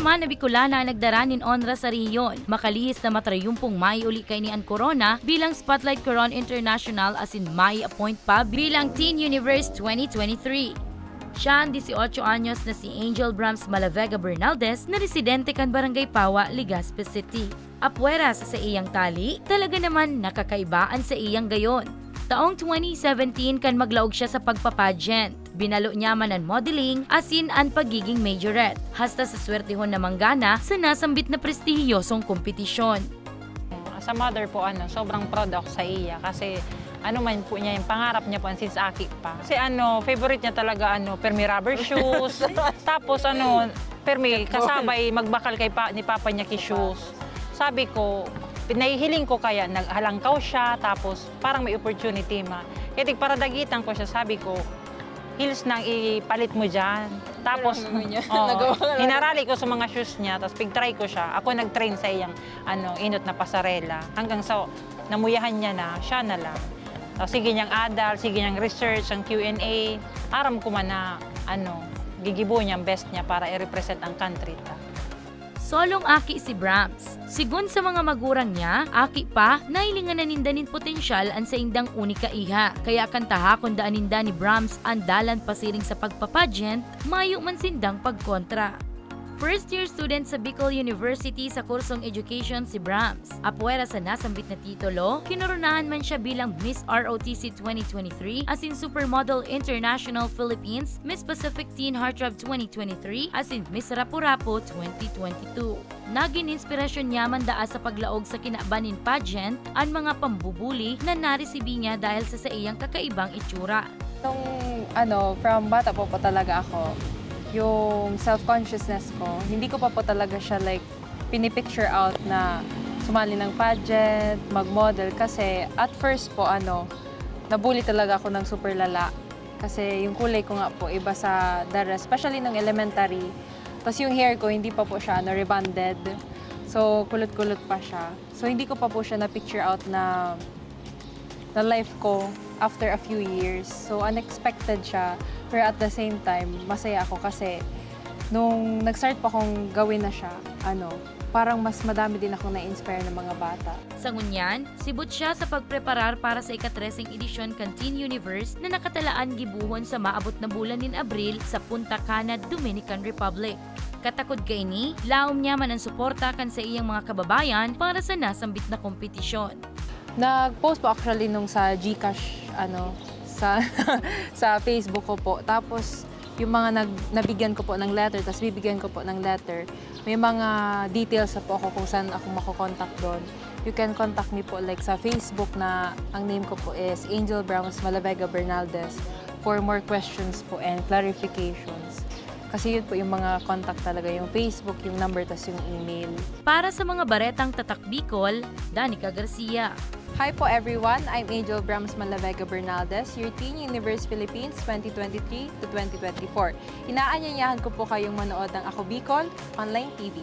man na Bicolana ang nagdaranin onra sa rehiyon. Makalihis na matrayumpong may uli kay ni An Corona bilang Spotlight Coron International as in may appoint pa bilang Teen Universe 2023. Siya ang 18 anyos na si Angel Brahms Malavega Bernaldez na residente kan Barangay Pawa, Legazpi City. Apwera sa sa iyang tali, talaga naman nakakaibaan sa iyang gayon. Taong 2017 kan maglaog siya sa pagpapageant. Binalo niya man ang modeling asin ang pagiging majorette. Hasta sa swertehon na manggana sa nasambit na prestihiyosong kompetisyon. Sa mother po, ano, sobrang proud ako sa iya kasi ano man po niya, yung pangarap niya po since aki pa. Kasi ano, favorite niya talaga ano, permi rubber shoes. Tapos ano, permi kasabay magbakal kay pa, ni papa niya kay shoes. Sabi ko, pinahihiling ko kaya naghalangkaw siya tapos parang may opportunity ma. Kaya tig para dagitan ko siya, sabi ko, heels nang ipalit mo dyan. Tapos, na. hinarali ko sa mga shoes niya, tapos pig-try ko siya. Ako nag-train sa iyang ano, inot na pasarela. Hanggang sa namuyahan niya na, siya na lang. Tapos sige niyang adult, sige niyang research, ang Q&A. Aram ko man na, ano, gigibo niya ang best niya para i-represent ang country ta. Solong aki si Brahms. Sigun sa mga magurang niya, aki pa, nailingan na nindanin potensyal ang sa indang unika iha. Kaya kantaha kung daan ninda ni Brahms ang dalan pasiring sa pagpapageant, mayo man sindang pagkontra. First year student sa Bicol University sa kursong Education si Brahms. Apwera sa nasambit na titulo, kinurunahan man siya bilang Miss ROTC 2023 as in Supermodel International Philippines, Miss Pacific Teen Heartthrob 2023 as in Miss Rapu-Rapu 2022. Naging inspirasyon niya man daa sa paglaog sa kinabanin pageant ang mga pambubuli na naresibi niya dahil sa sa iyang kakaibang itsura. Nung ano, from bata po po talaga ako, yung self-consciousness ko, hindi ko pa po talaga siya like pinipicture out na sumali ng pageant, mag-model. Kasi at first po, ano, nabully talaga ako ng super lala. Kasi yung kulay ko nga po, iba sa the especially nung elementary. Tapos yung hair ko, hindi pa po siya ano, rebonded. So, kulot-kulot pa siya. So, hindi ko pa po siya na-picture out na na life ko after a few years. So, unexpected siya. Pero at the same time, masaya ako kasi nung nag-start pa akong gawin na siya, ano, parang mas madami din akong na-inspire ng mga bata. Sa ngunyan, sibot siya sa pagpreparar para sa ikatresing edisyon Canteen Universe na nakatalaan gibuhon sa maabot na bulan nin Abril sa Punta Cana, Dominican Republic. Katakod kay ni, laom niya man ang suporta kan sa iyang mga kababayan para sa nasambit na kompetisyon. Nag-post po actually nung sa Gcash, ano, sa, sa Facebook ko po. Tapos, yung mga nag, nabigyan ko po ng letter, tapos bibigyan ko po ng letter, may mga details po ako kung saan ako makokontakt doon. You can contact me po like sa Facebook na ang name ko po is Angel Browns Malavega Bernaldez for more questions po and clarifications. Kasi yun po yung mga contact talaga, yung Facebook, yung number, tas yung email. Para sa mga baretang tatak Bicol, Danica Garcia. Hi po everyone, I'm Angel Brahms Malavega Bernaldez, your Teen Universe Philippines 2023 to 2024. Inaanyayahan ko po kayong manood ng Ako Bicol Online TV.